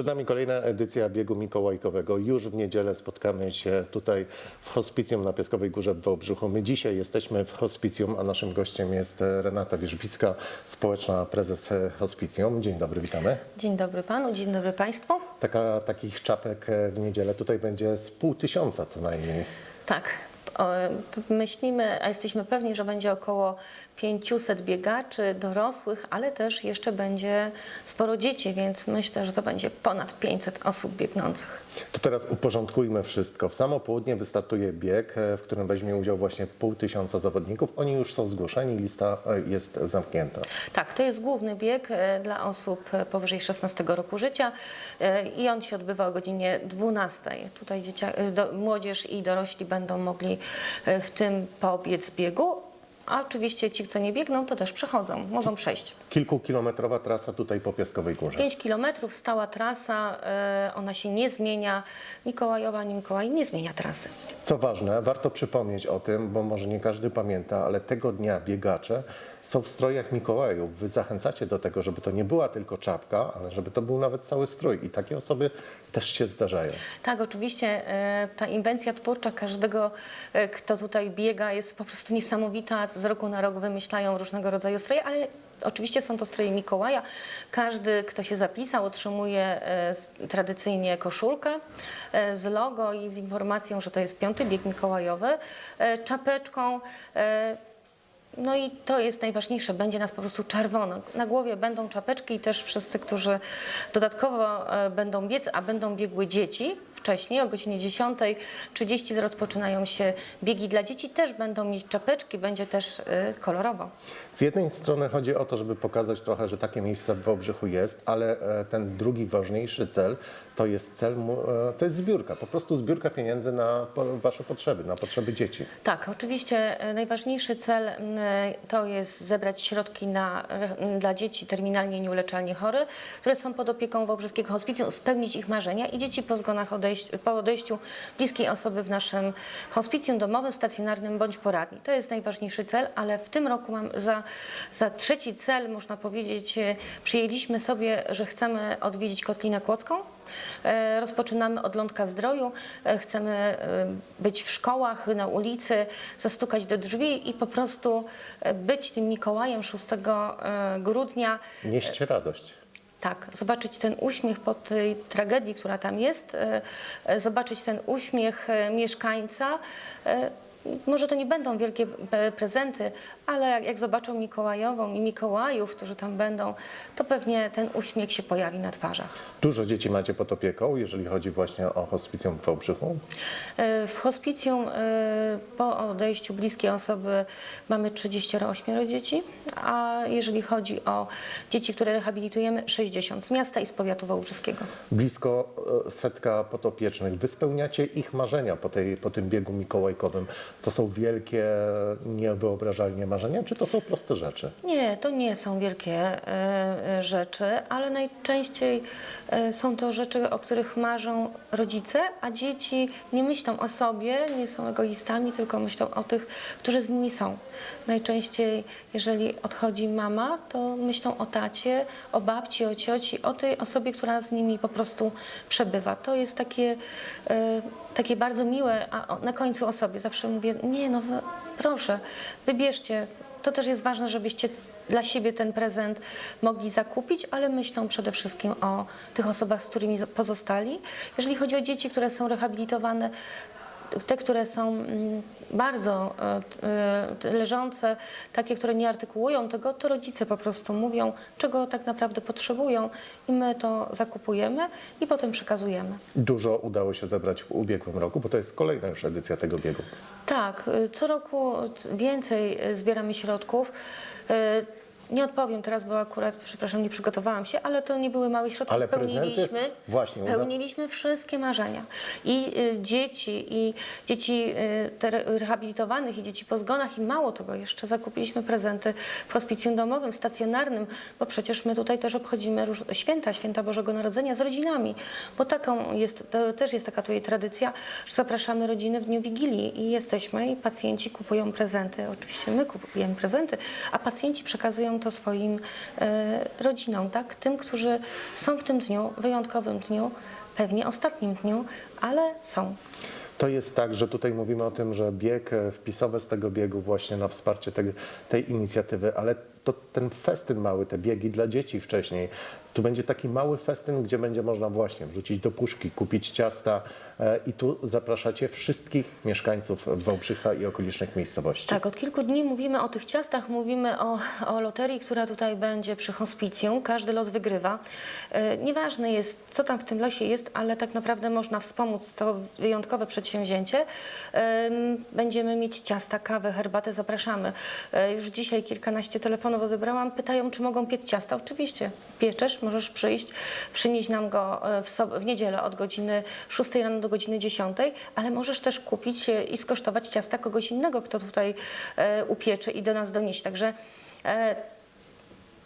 Przed nami kolejna edycja biegu mikołajkowego. Już w niedzielę spotkamy się tutaj w hospicjum na Piaskowej Górze w Wałbrzychu. My dzisiaj jesteśmy w hospicjum, a naszym gościem jest Renata Wierzbicka, społeczna prezes hospicjum. Dzień dobry, witamy. Dzień dobry panu, dzień dobry państwu. Taka, takich czapek w niedzielę tutaj będzie z pół tysiąca co najmniej. Tak, myślimy, a jesteśmy pewni, że będzie około 500 biegaczy dorosłych, ale też jeszcze będzie sporo dzieci, więc myślę, że to będzie ponad 500 osób biegnących. To teraz uporządkujmy wszystko. W samo południe wystartuje bieg, e, w którym weźmie udział właśnie pół tysiąca zawodników. Oni już są zgłoszeni, lista e, jest zamknięta. Tak, to jest główny bieg e, dla osób powyżej 16 roku życia i on się odbywa o godzinie 12. Tutaj dziecia, do, młodzież i dorośli będą mogli w tym pobiec biegu, a oczywiście ci, co nie biegną, to też przechodzą, mogą przejść. Kilkukilometrowa trasa tutaj po Piaskowej Górze. 5 kilometrów, stała trasa, e, ona się nie zmienia. Mikołajowa, ani Mikołaj nie zmienia trasy. Co ważne, warto przypomnieć o tym, bo może nie każdy pamięta, ale tego dnia biegacze są w strojach Mikołajów. Wy zachęcacie do tego, żeby to nie była tylko czapka, ale żeby to był nawet cały strój. I takie osoby też się zdarzają. Tak, oczywiście e, ta inwencja twórcza każdego, e, kto tutaj biega, jest po prostu niesamowita. Z roku na rok wymyślają różnego rodzaju stroje, ale oczywiście są to stroje Mikołaja. Każdy, kto się zapisał, otrzymuje e, tradycyjnie koszulkę z logo i z informacją, że to jest piąty bieg mikołajowy, czapeczką. No i to jest najważniejsze, będzie nas po prostu czerwono. Na głowie będą czapeczki i też wszyscy, którzy dodatkowo e, będą biec, a będą biegły dzieci wcześniej, o godzinie 10.30 rozpoczynają się biegi dla dzieci, też będą mieć czapeczki, będzie też e, kolorowo. Z jednej strony chodzi o to, żeby pokazać trochę, że takie miejsce w Wałbrzychu jest, ale e, ten drugi ważniejszy cel to jest cel, e, to jest zbiórka, po prostu zbiórka pieniędzy na wasze potrzeby, na potrzeby dzieci. Tak, oczywiście e, najważniejszy cel m, to jest zebrać środki na, dla dzieci terminalnie nieuleczalnie chorych, które są pod opieką Wałbrzyskiego Hospicjum, spełnić ich marzenia i dzieci po zgonach odejść, po odejściu bliskiej osoby w naszym hospicjum domowym, stacjonarnym bądź poradni. To jest najważniejszy cel, ale w tym roku mam za, za trzeci cel, można powiedzieć, e, przyjęliśmy sobie, że chcemy odwiedzić Kotlinę Kłodzką. E, Rozpoczynamy od Lądka Zdroju. E, Chcemy e, być w szkołach, na ulicy, zastukać do drzwi i po prostu być tym Mikołajem 6 e, grudnia. Nieście radość. Tak, zobaczyć ten uśmiech po tej tragedii, która tam jest, zobaczyć ten uśmiech mieszkańca. Może to nie będą wielkie prezenty, ale jak, zobaczą Mikołajową i Mikołajów, którzy tam będą, to pewnie ten uśmiech się pojawi na twarzach. Dużo dzieci macie pod opieką, jeżeli chodzi właśnie o hospicjum w Wałbrzychu. E, W hospicjum e, po odejściu bliskiej osoby mamy 38 dzieci, a jeżeli chodzi o dzieci, które rehabilitujemy, 60 z miasta i z powiatu wałbrzyskiego. Blisko e, setka podopiecznych. Wy spełniacie ich marzenia po, tej, po tym biegu mikołajkowym. To są wielkie, niewyobrażalnie marzenia, czy to są proste rzeczy? Nie, to nie są wielkie e, e, rzeczy, ale najczęściej e, są to rzeczy, o których marzą rodzice, a dzieci nie myślą o sobie, nie są egoistami, tylko myślą o tych, którzy z nimi są. Najczęściej, jeżeli odchodzi mama, to myślą o tacie, o babci, o cioci, o tej osobie, która z nimi po prostu przebywa. To jest takie, takie bardzo miłe, a na końcu o sobie zawsze mówię, nie no, proszę, wybierzcie to też jest ważne, żebyście dla siebie ten prezent mogli zakupić, ale myślą przede wszystkim o tych osobach, z którymi pozostali. Jeżeli chodzi o dzieci, które są rehabilitowane, te, które są mm, bardzo e, e, leżące, takie, które nie artykułują tego, to rodzice po prostu mówią, czego tak naprawdę potrzebują i my to zakupujemy i potem przekazujemy. Dużo udało się zebrać w ubiegłym roku, bo to jest kolejna już edycja tego biegu. Tak, y, co roku więcej zbieramy środków. Nie odpowiem teraz, bo akurat, przepraszam, nie przygotowałam się, ale to nie były małe środki. Ale prezenty? spełniliśmy, Właśnie, uda- spełniliśmy wszystkie marzenia. I y, dzieci, i dzieci y, rehabilitowanych, i dzieci po zgonach, i mało tego, jeszcze zakupiliśmy prezenty w hospicjum domowym, stacjonarnym, bo przecież my tutaj też obchodzimy róż- święta, święta Bożego Narodzenia z rodzinami, bo taką jest, to też jest taka tutaj tradycja, że zapraszamy rodziny w dniu Wigilii i jesteśmy i pacjenci kupują prezenty. Oczywiście my kupujemy prezenty, a pacjenci przekazują to swoim e, rodzinom, tak? Tym, którzy są w tym dniu, wyjątkowym dniu, pewnie ostatnim dniu, ale są. To jest tak, że tutaj mówimy o tym, że bieg e, wpisowy z tego biegu właśnie na wsparcie tej, tej inicjatywy, ale to ten festyn mały, te biegi dla dzieci wcześniej, tu będzie taki mały festyn, gdzie będzie można właśnie wrzucić do puszki, kupić ciasta e, i tu zapraszacie wszystkich mieszkańców Wałbrzycha i okolicznych miejscowości. Tak, od kilku dni mówimy o tych ciastach, mówimy o, o loterii, która tutaj będzie przy hospicjum. Każdy los wygrywa. E, Nieważne jest, co tam w tym losie jest, ale tak naprawdę można wspomóc to wyjątkowe przedsięwzięcie. Em, Będziemy mieć ciasta, kawę, herbatę, zapraszamy. E, Już dzisiaj kilkanaście telefonów odebrałam, pytają, czy mogą piec ciasta. Oczywiście, pieczesz, możesz przyjść, przynieść nam go e, w, w niedzielę od godziny 6 rano do godziny 10, ale możesz też kupić e, i skosztować ciasta kogoś innego, kto tutaj e, upiecze i do nas donieść. Także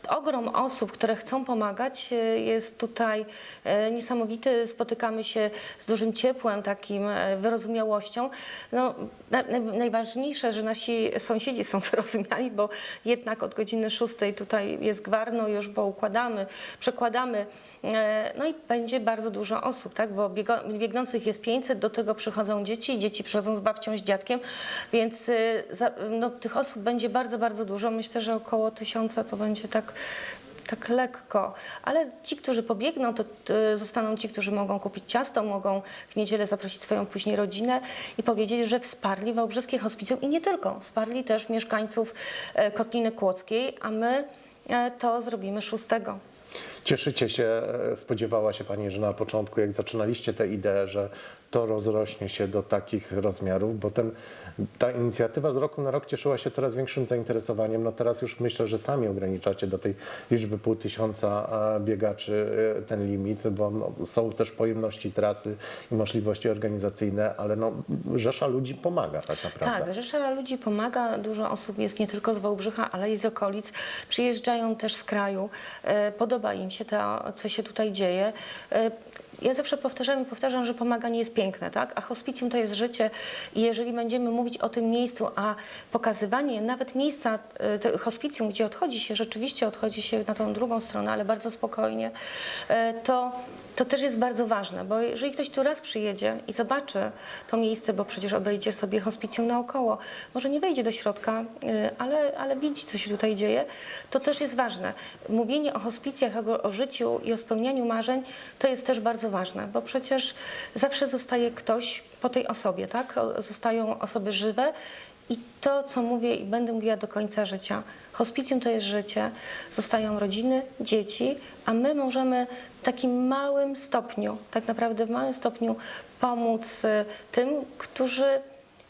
ogrom osób, które chcą pomagać, e, jest tutaj e, niesamowity. Spotykamy się z dużym ciepłem, takim e, wyrozumiałością. No, na, na, najważniejsze, że nasi sąsiedzi są wyrozumiali, bo jednak od godziny 6 tutaj jest gwarno już, bo układamy, przekładamy. E, No i będzie bardzo dużo osób, tak? bo biegnących jest 500, do tego przychodzą dzieci, dzieci przychodzą z babcią, z dziadkiem, więc y, no, tych osób będzie bardzo, bardzo dużo. Myślę, że około tysiąca to będzie tak, tak lekko. Ale ci, którzy pobiegną, to y, zostaną ci, którzy mogą kupić ciasto, mogą w niedzielę zaprosić swoją później rodzinę i powiedzieć, że wsparli Wałbrzyskie Hospicjum i nie tylko, wsparli też mieszkańców e, Kotliny Kłodzkiej, a my e, to zrobimy 6. Cieszycie się, e, spodziewała się Pani, że na początku, jak zaczynaliście tę ideę, że to rozrośnie się do takich rozmiarów, bo ten, ta inicjatywa z roku na rok cieszyła się coraz większym zainteresowaniem. No teraz już myślę, że sami ograniczacie do tej liczby pół tysiąca e, biegaczy e, ten limit, bo no, są też pojemności trasy i możliwości organizacyjne, ale no, rzesza ludzi pomaga tak naprawdę. Tak, Rzesza ludzi pomaga, dużo osób jest nie tylko z Wałbrzycha, ale i z okolic. Przyjeżdżają też z kraju, e, podoba im się to, co się tutaj dzieje. E, Ja zawsze powtarzam i powtarzam, że pomaganie jest piękne, tak? a hospicjum to jest życie i jeżeli będziemy mówić o tym miejscu, a pokazywanie nawet miejsca e, hospicjum, gdzie odchodzi się, rzeczywiście odchodzi się na tą drugą stronę, ale bardzo spokojnie, e, to, to też jest bardzo ważne, bo jeżeli ktoś tu raz przyjedzie i zobaczy to miejsce, bo przecież obejdzie sobie hospicjum naokoło, może nie wejdzie do środka, y, ale, ale widzi, co się tutaj dzieje, to też jest ważne. Mówienie o hospicjach, o, o życiu i o spełnianiu marzeń, to jest też bardzo ważne, bo przecież zawsze zostaje ktoś po tej osobie, tak? Zostają osoby żywe i to, co mówię i będę mówiła do końca życia. Hospicjum to jest życie, zostają rodziny, dzieci, a my możemy w takim małym stopniu, tak naprawdę w małym stopniu pomóc y, tym, którzy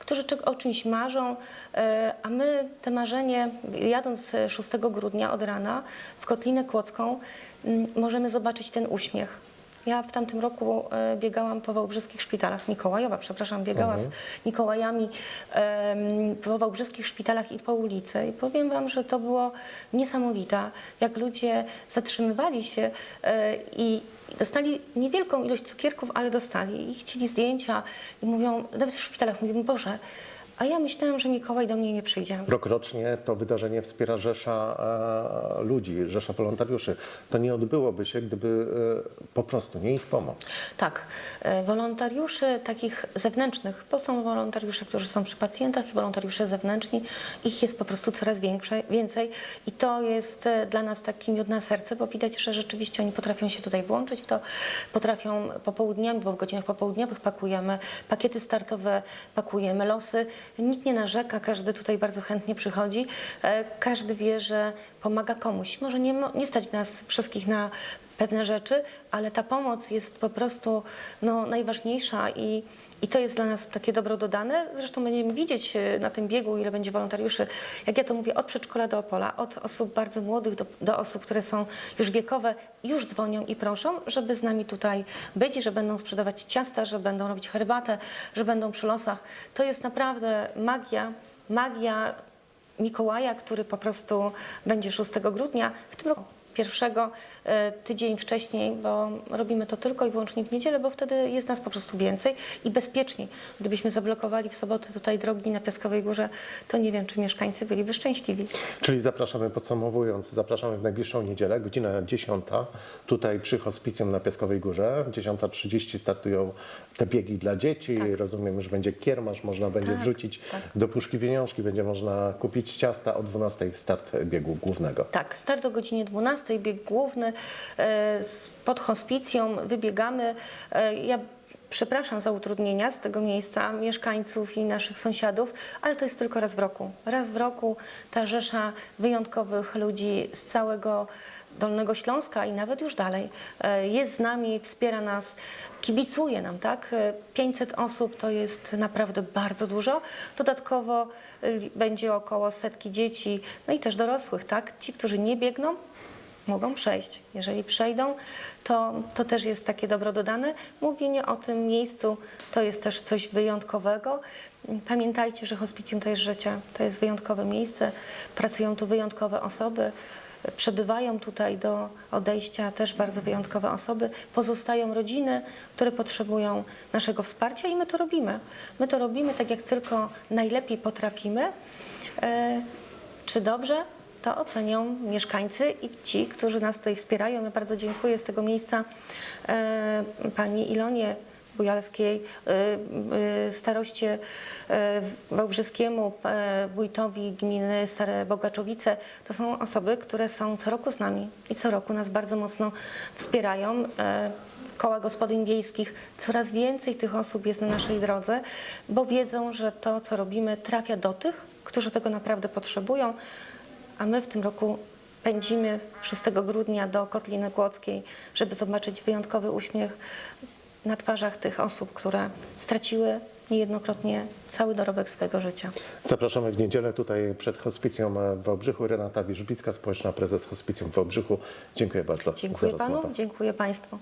którzy o czymś marzą, e, a my te marzenie, jadąc e, 6 grudnia od rana w Kotlinę Kłodzką, m, możemy zobaczyć ten uśmiech. Ja w tamtym roku e, biegałam po wałbrzyskich szpitalach, Mikołajowa, przepraszam, biegała z Mikołajami em, po wałbrzyskich szpitalach i po ulicy. I powiem Wam, że to było niesamowite, jak ludzie zatrzymywali się e, i i dostali niewielką ilość cukierków, ale dostali. I chcieli zdjęcia i mówią, nawet w szpitalach mówią, Boże, a ja myślałam, że Mikołaj do mnie nie przyjdzie. Rokrocznie to wydarzenie wspiera Rzesza e, ludzi, Rzesza wolontariuszy. To nie odbyłoby się, gdyby e, po prostu nie ich pomoc. Tak, e, wolontariuszy takich zewnętrznych, bo są wolontariusze, którzy są przy pacjentach i wolontariusze zewnętrzni, ich jest po prostu coraz większe, więcej i to jest e, dla nas taki miód na serce, bo widać, że rzeczywiście oni potrafią się tutaj włączyć w to, potrafią popołudniami, bo w godzinach popołudniowych pakujemy pakiety startowe, pakujemy losy. Nikt nie narzeka, każdy tutaj bardzo chętnie przychodzi, E, każdy wie, że pomaga komuś. Może nie, nie stać nas wszystkich na pewne rzeczy, ale ta pomoc jest po prostu no, najważniejsza i, i to jest dla nas takie dobro dodane. Zresztą będziemy widzieć e, na tym biegu, ile będzie wolontariuszy, jak ja to mówię, od przedszkola do Opola, od osób bardzo młodych do, do osób, które są już wiekowe, już dzwonią i proszą, żeby z nami tutaj być, że będą sprzedawać ciasta, że będą robić herbatę, że będą przy losach. To jest naprawdę magia, magia Mikołaja, który po prostu będzie 6 grudnia w tym roku. Pierwszego e, tydzień wcześniej, bo robimy to tylko i wyłącznie w niedzielę, bo wtedy jest nas po prostu więcej i bezpieczniej. Gdybyśmy zablokowali w sobotę tutaj drogi na Piaskowej Górze, to nie wiem, czy mieszkańcy byliby szczęśliwi. Czyli zapraszamy, podsumowując, zapraszamy w najbliższą niedzielę, godzina 10, tutaj przy Hospicjum na Piaskowej Górze. 10.30 startują te biegi dla dzieci. Rozumiem, że będzie kiermasz, można będzie Tak, wrzucić tak. do puszki pieniążki, będzie można kupić ciasta. O 12 start biegu głównego. Tak, start o godzinie 12, bieg główny e, pod hospicją, wybiegamy. E, Ja przepraszam za utrudnienia z tego miejsca mieszkańców i naszych sąsiadów, ale to jest tylko raz w roku. Raz w roku ta rzesza wyjątkowych ludzi z całego Dolnego Śląska i nawet już dalej e, jest z nami, wspiera nas, kibicuje nam, tak? E, 500 osób to jest naprawdę bardzo dużo. Dodatkowo e, będzie około setki dzieci, no i też dorosłych, tak? Ci, którzy nie biegną, mogą przejść. Jeżeli przejdą, to, to też jest takie dobro dodane. Mówienie o tym miejscu to jest też coś wyjątkowego. Pamiętajcie, że hospicjum to jest życie, to jest wyjątkowe miejsce, pracują tu wyjątkowe osoby. Przebywają tutaj do odejścia też bardzo wyjątkowe osoby. Pozostają rodziny, które potrzebują naszego wsparcia i my to robimy. My to robimy tak, jak tylko najlepiej potrafimy. E, Czy dobrze? To ocenią mieszkańcy i ci, którzy nas tutaj wspierają. Ja bardzo dziękuję z tego miejsca e, pani Ilonie Bujalskiej, e, e, staroście Wałbrzyskiemu, wójtowi gminy Stare Bogaczowice. To są osoby, które są co roku z nami i co roku nas bardzo mocno wspierają. Koła gospodyń wiejskich, coraz więcej tych osób jest na naszej drodze, bo wiedzą, że to, co robimy, trafia do tych, którzy tego naprawdę potrzebują. A my w tym roku pędzimy 6 grudnia do Kotliny Kłodzkiej, żeby zobaczyć wyjątkowy uśmiech na twarzach tych osób, które straciły niejednokrotnie cały dorobek swojego życia. Zapraszamy w niedzielę tutaj przed Hospicjum w Wałbrzychu. Renata Wierzbicka, społeczna prezes Hospicjum w Wałbrzychu. Dziękuję bardzo Dziękuję panu, rozmowę. dziękuję państwu.